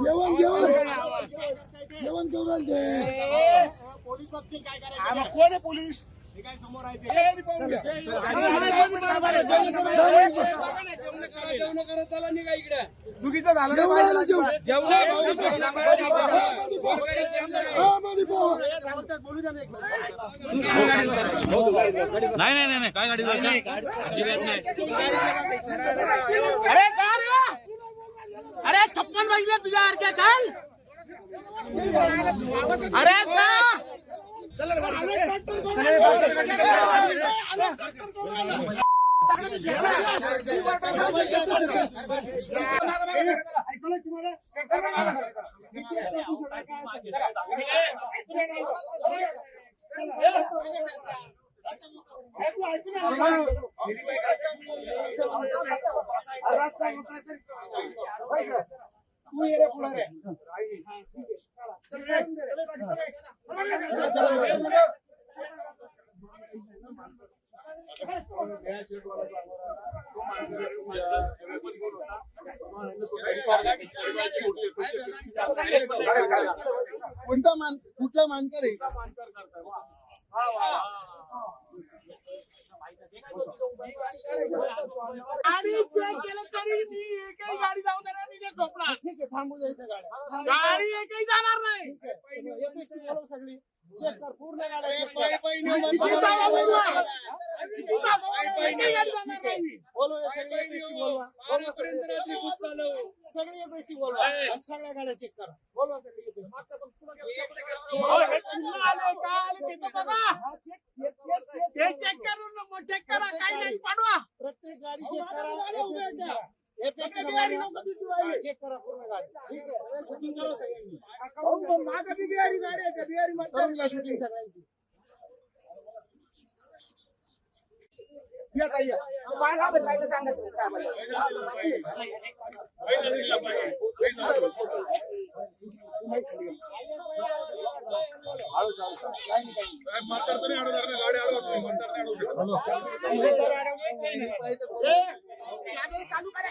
जेवण जेवण जेवण करू राहिले कोण आहे पोलीस? हे. चुकीचं झालं जेवण जेवण. हा. हा, ना एक मिनिट. नाही नाही नाही नाही काय गाडी अजिबात नाही अरे का रे अरे छप्पन वाजले तुझ्या अर्ध्या काल अरे का? तू ये रे पुढे रे कोणता मान कुठला मानकर? आहे आणि चेक केलं तरी मी एकही गाडी जाऊ देणार नाही ते झोपणार ठीक आहे थांबू दे इथे गाड्या गाडी एकही जाणार नाही एपीएसटी बोलव सगळी चेक कर पूर्ण गाड्या check कर. किती जागा बोलवा? किती जागा बोलवा? एकही गाडी जाणार नाही. बोलवा हे सगळी एपीएसटी बोलवा बोलवा सगळी. सगळी एपीएसटी बोलवा आणि सगळ्या गाड्या चेक करा बोलवा सगळी हे काय ते तर बघा. चेक करा काही नाही पाठवा. प्रत्येक गाडी चेक करा चेक करा पूर्ण गाडी. ठीक आहे. शूटिंग करा सगळ्यांनी. माझं बी बिहारी गाडी आहे त्या बिहारी मध्ये शूटिंग सगळ्यांची. या ताई, या. मला पण काय सांगायचं नाही. ए, कॅमेरे चालू करा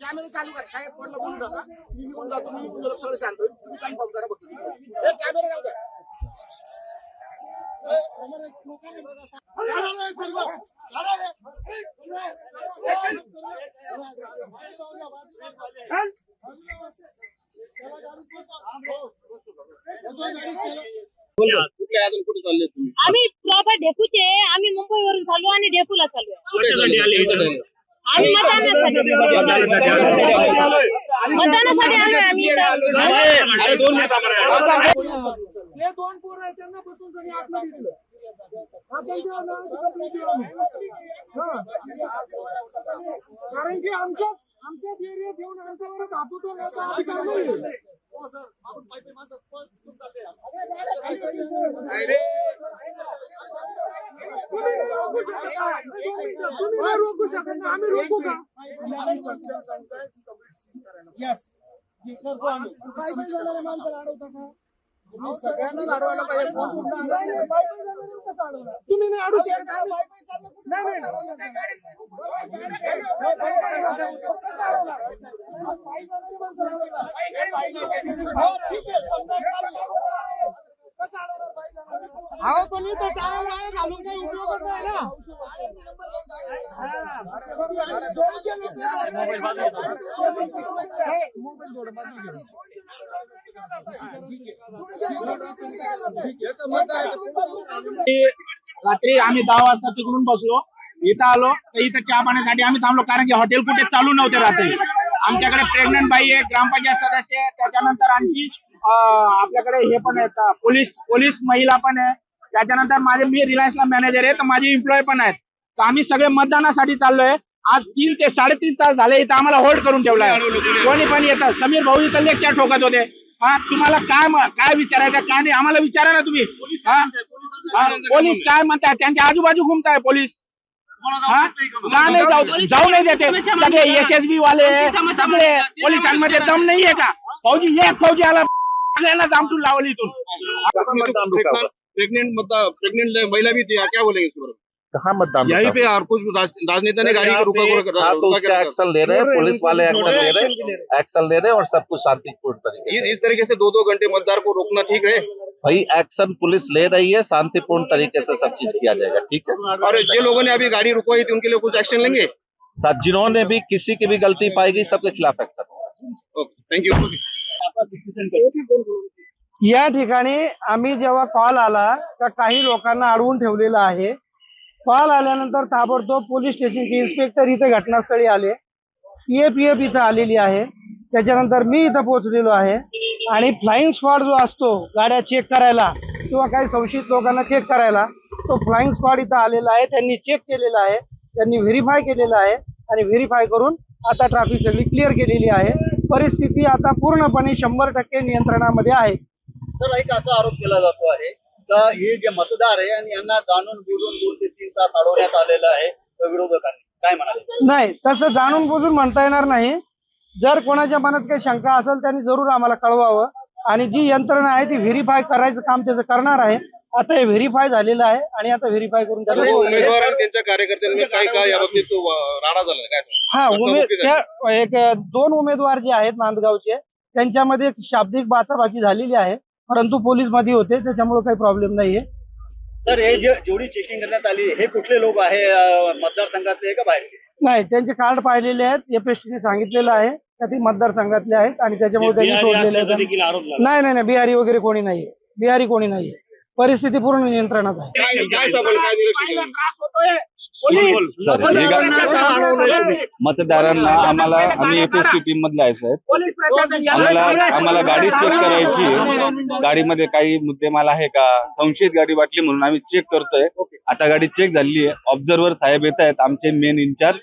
कॅमेरे चालू करा. साहेब कोणला बोलू नका. मी निघून जातो मी निघून सगळं सांगतो तुम्ही कन्फर्म करा बघतो. कॅमेरे राहू द्या. सर्व. हो. कुठले अजून कुठे चालले तुम्ही आम्ही प्रॉपर डेपूचे आहे. आम्ही मुंबईवरून चालू आणि डेपूला चालू आहे. कुठे चालले? आम्ही मतदानासाठी मतदानासाठी आलोय आम्ही इथं. अरे दोन मिनिट ते दोन पोरं आहेत त्यांना बसून त्यांनी आतमध्ये दिलं हा, त्यांच्यावर नावाची complaint दिली आम्ही. हा. कारण की आमच्या आमच्याच एरियात येऊन आमच्यावरच उठवण्याचा अधिकार नाही रोखू शकत नाही आम्ही रोखू का येस जाणाऱ्या माणसाला अडवता का सगळ्यांना अडवायला पाहिजे. कोण कुठं आलं? तुम्ही नाही अडू शकत नाही नाही. हो, ठीक आहे, समजा चालेल. कसं पाहिजे? अहो पण इथं घालून काही उपयोगच नाही ना. दोनशे लोकं- हे, मोबाईल जोडा, बाजूला जोडा. रात्री आम्ही दहा वाजता तिकडून बसलो. इथं आलो तर इथं चहा पाण्यासाठी आम्ही थांबलो कारण की हॉटेल कुठे चालू नव्हते रात्री. आमच्याकडे प्रेग्नंट बाई आहे ग्रामपंचायत सदस्य आहे त्याच्यानंतर आणखी आपल्याकडे हे पण आहेत. पोलीस पोलीस महिला पण आहे. त्याच्यानंतर माझे मी रिलायन्सला मॅनेजर आहे तर माझे एम्प्लॉय पण आहेत. तर आम्ही सगळे मतदानासाठी चाललोय. आज तीन ते साडेतीन तास झाले इथं आम्हाला होल्ड करून ठेवलाय. कोणी पण येतात समीर भाऊ इथं लेक्चर ठोकत होते. हा तुम्हाला काय काय विचारायचं काय नाही? आम्हाला विचारा ना तुम्ही. हा? पोलीस काय म्हणताय? त्यांच्या आजूबाजू घुमताय पोलीस. हा? का नाही जाऊ जाऊ नाही देते? सगळे एसएसबी वाले सगळे पोलिसांमध्ये दम नाहीये का? फौजी एक फौजी आला. सगळ्यांना दामटून लावली इथून मतदान रुका हुआ? प्रेग्नेंट मतलब प्रेग्नेंट महिला भी थी क्या बोलेंगे इस पर कहाँ मतदान यहीं पे और कुछ राज- राजनेता ने गाड़ी को रुका रुका हाँ तो उसका एक्शन ले रहे हैं पुलिस वाले एक्शन ले रहे हैं एक्शन ले रहे। हैं और सब कुछ शांतिपूर्ण तरीके इस से। इस तरीके से दो दो घंटे मतदार को रोकना ठीक है भाई एक्शन पुलिस ले रही है शांतिपूर्ण तरीके से सब चीज़ किया जाएगा ठीक है? और जे लोगों ने अभी गाड़ी रुकवाई थी उनके लिए कुछ एक्शन लेंगे? सब जिन्होंने भी किसी की भी गलती पाएगी सबके खिलाफ एक्शन होगा ओके थैंक यू या ठिकाणी आम्ही जेव्हा कॉल आला का काही लोकांना अडवून ठेवलेलं आहे. कॉल आल्यानंतर ताबडतोब पोलीस स्टेशनचे इन्स्पेक्टर इथे घटनास्थळी आले. सीएपीएफ इथं आलेली आहे. त्याच्यानंतर मी इथं पोहोचलेलो आहे. आणि फ्लाइंग स्क्वॉड जो असतो गाड्या चेक करायला किंवा काही संशयित लोकांना चेक करायला तो फ्लाइंग स्क्वॉड इथं आलेला आहे. त्यांनी चेक केलेला आहे. त्यांनी व्हेरीफाय केलेलं आहे. आणि व्हेरीफाय करून आता ट्रॅफिक सगळी क्लिअर केलेली आहे. परिस्थिती आता पूर्णपणे शंभर टक्के नियंत्रणामध्ये आहे. तर एक असा आरोप केला जातो आहे का हे जे मतदार आहे आणि यांना जाणून बुजून दोन ते तीन तास अडवण्यात आलेलं आहे विरोधकांनी. काय म्हणाले? नाही तसं जाणून बुजून म्हणता येणार नाही. जर कोणाच्या मनात काही शंका असेल त्यांनी जरूर आम्हाला कळवावं. आणि जी यंत्रणा आहे ती व्हेरीफाय करायचं काम त्याचं करणार आहे. आता हे व्हेरीफाय झालेलं आहे आणि आता व्हेरीफाय करून त्याला सर्व उमेदवार आणि त्यांच्या कार्यकर्त्यांनी काय काय याबाबतीत तो, अं, राडा झाला काय हा उमेद. त्या एक दोन उमेदवार जे आहेत नांदगावचे त्यांच्यामध्ये एक शाब्दिक बाचाबाची झालेली आहे परंतु पोलीसमध्ये होते त्याच्यामुळे काही प्रॉब्लेम नाहीये. तर हे जे जेवढी चेकिंग करण्यात आली हे कुठले लोक आहे? मतदारसंघातले का बाहेर नाही त्यांचे कार्ड पाहिलेले आहेत एपीएसटीने सांगितलेलं आहे का ती मतदारसंघातले आहेत आणि त्याच्यामुळे त्यांनी सोडलेले आहेत नाही नाही नाही बिहारी वगैरे कोणी नाहीये. बिहारी कोणी नाहीये. परिस्थिती पूर्ण नियंत्रणात आहे. काय काय सापडलं? काय निरीक्षण सर. हे गा- मतदारांना आम्हाला आम्ही एपीएसटी टीम मधले आहे साहेब. आम्हाला आम्हाला गाडी चेक करायची आहे. गाडीमध्ये काही मुद्देमाल आहे का? संशयित गाडी वाटली म्हणून आम्ही चेक करतोय. आता गाडी चेक झाली आहे. ऑब्झर्वर साहेब येत आहेत. आमचे मेन इंचार्ज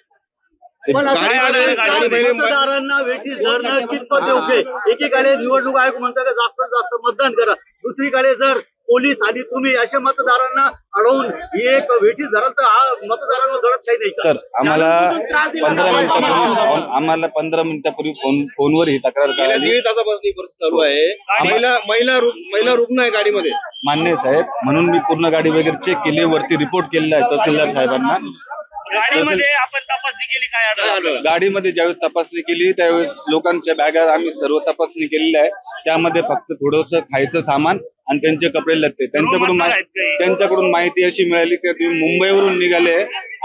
पण असं गाडीमध्ये- गाडीमध्ये- मतदारांना वेठीस धरणं कितपत योग्य आहे? एकीकडे निवडणूक आयोग म्हणतात जास्तीत जास्त मतदान करा. दुसरीकडे जर पोलीस आणि तुम्ही अशा मतदारांना अडवून एक वेठीस धराल तर हा मतदारांवर दडपशाही नाही? सर आम्हाला पंधरा मिनिटापूर्वी आम्हाला पंधरा मिनिटापूर्वी फोन फोनवर ही तक्रार गेल्या कळाली. दीड तासापासून ही परिस्थिती चालू आहे. महिला महिला रु- महिला रुग्ण आहे गाडीमध्ये. मान्य आहे साहेब. म्हणून मी पूर्ण गाडी वगैरे चेक केली वरती रिपोर्ट केलेला आहे तहसीलदार साहेबांना. गाडीमध्ये आपण तपासणी केली काय काय आढळलं? गाडीमध्ये ज्यावेळेस तपासणी केली त्यावेळेस लोकांच्या बॅगा आम्ही सर्व तपासणी केलेली आहे. त्यामध्ये फक्त थोडस खायचं सामान आणि त्यांचे कपडे लागते. त्यांच्याकडून त्यांच्याकडून माहिती अशी मिळाली की ते मुंबईवरून निघाले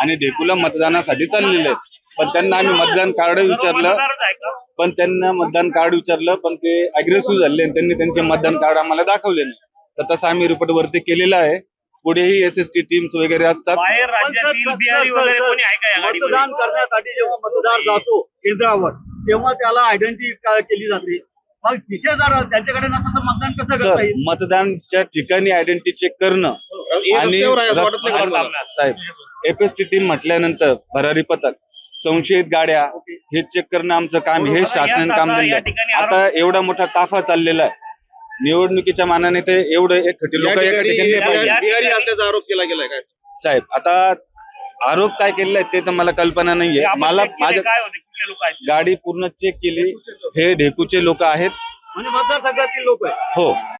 आणि ढेकूला मतदानासाठी चाललेले आहेत. पण त्यांना आम्ही मतदान कार्ड विचारलं. पण त्यांना मतदान कार्ड विचारलं पण ते अग्रेसिव्ह झाले आणि त्यांनी त्यांचे मतदान कार्ड आम्हाला दाखवले नाही. तर तसं आम्ही रिपोर्ट वरती केलेला आहे. पुढेही एस एस टी टीम्स वगैरे असतात. बाहेर पण सर, राज्यातील सर, बिहारी सर, वगैरे सर, कोणी आहे का या गाडीमध्ये? मतदान करण्यासाठी जेव्हा मतदार जातो केंद्रावर तेव्हा त्याला आयडेंटिटी केली जाते. मग तिथे जर त्यांच्याकडे नसेल तर मतदान कसं करता सर येईल मतदानच्या ठिकाणी आयडेंटिटी चेक करणं हे आणि रस्त्यावर आहे असं वाटत रस्ता- नाही का तुम्हाला? साहेब एपीएसटी टीम म्हटल्यानंतर भरारी पथक संशयित गाड्या हे चेक करणं आमचं काम आहे. हे शासनाने काम दिलं या आहे. ठिकाणी आता एवढा मोठा ताफा चाललेला आहे निवडणुकीच्या मानाने ते एवढं एक खटी या लोक एका ठिकाणी ठिकाणी नाही पाहिजे. बिहारी असल्याचा आरोप केला गेलाय काय साहेब आता आरोप काय केलेला आहे ते तर मला कल्पना नाहीये. मला माझ्या काय होते कुठले लोक आहेत गाडी पूर्ण चेक केली. हे ढेकूचे लोक आहेत. म्हणजे मतदारसंघातील लोक आहे हो.